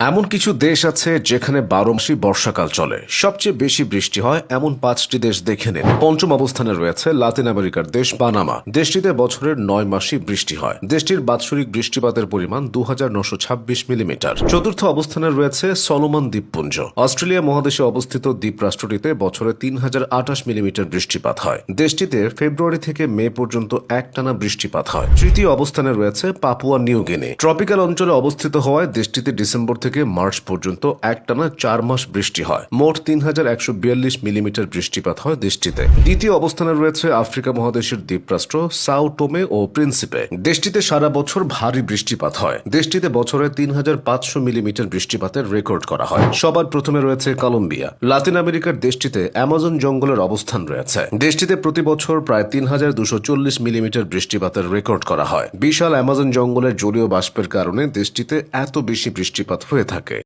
এমন কিছু দেশ আছে যেখানে বারো মাসই বর্ষাকাল চলে। সবচেয়ে বেশি বৃষ্টি হয় এমন পাঁচটি দেশ দেখে নিন। পঞ্চম অবস্থানে রয়েছে লাতিন আমেরিকার দেশ পানামা। দেশটিতে বছরের নয় মাসই বৃষ্টি হয়। দেশটির বাৎসরিক বৃষ্টিপাতের পরিমাণ দু মিলিমিটার। চতুর্থ অবস্থানে রয়েছে সলোমন দ্বীপপুঞ্জ। অস্ট্রেলিয়া মহাদেশে অবস্থিত দ্বীপ রাষ্ট্রটিতে বছরে তিন হাজার আঠাশ মিলিমিটার বৃষ্টিপাত হয়। দেশটিতে ফেব্রুয়ারি থেকে মে পর্যন্ত একটানা বৃষ্টিপাত হয়। তৃতীয় অবস্থানে রয়েছে পাপুয়া নিউ গিনি। ট্রপিক্যাল অঞ্চলে অবস্থিত হওয়ায় দেশটিতে ডিসেম্বর থেকে মার্চ পর্যন্ত একটানা চার মাস বৃষ্টি হয়। মোট তিন হাজার একশো বিয়াল্লিশ মিলিমিটার বৃষ্টিপাত হয় দেশটিতে। দ্বিতীয় অবস্থানে রয়েছে আফ্রিকা মহাদেশের দ্বীপরাষ্ট্র সাউ টোমে ও প্রিন্সিপে। দেশটিতে সারা বছর ভারী বৃষ্টিপাত হয়। দেশটিতে বছরে তিন হাজার পাঁচশো মিলিমিটার বৃষ্টিপাতের রেকর্ড করা হয়। সবার প্রথমে রয়েছে কলম্বিয়া। লাতিন আমেরিকার দেশটিতে অ্যামাজন জঙ্গলের অবস্থান রয়েছে। দেশটিতে প্রতি বছর প্রায় তিন হাজার দুশো চল্লিশ মিলিমিটার বৃষ্টিপাতের রেকর্ড করা হয়। বিশাল অ্যামাজন জঙ্গলের জলীয় বাষ্পের কারণে দেশটিতে এত বেশি বৃষ্টিপাত হয়ে থাকে।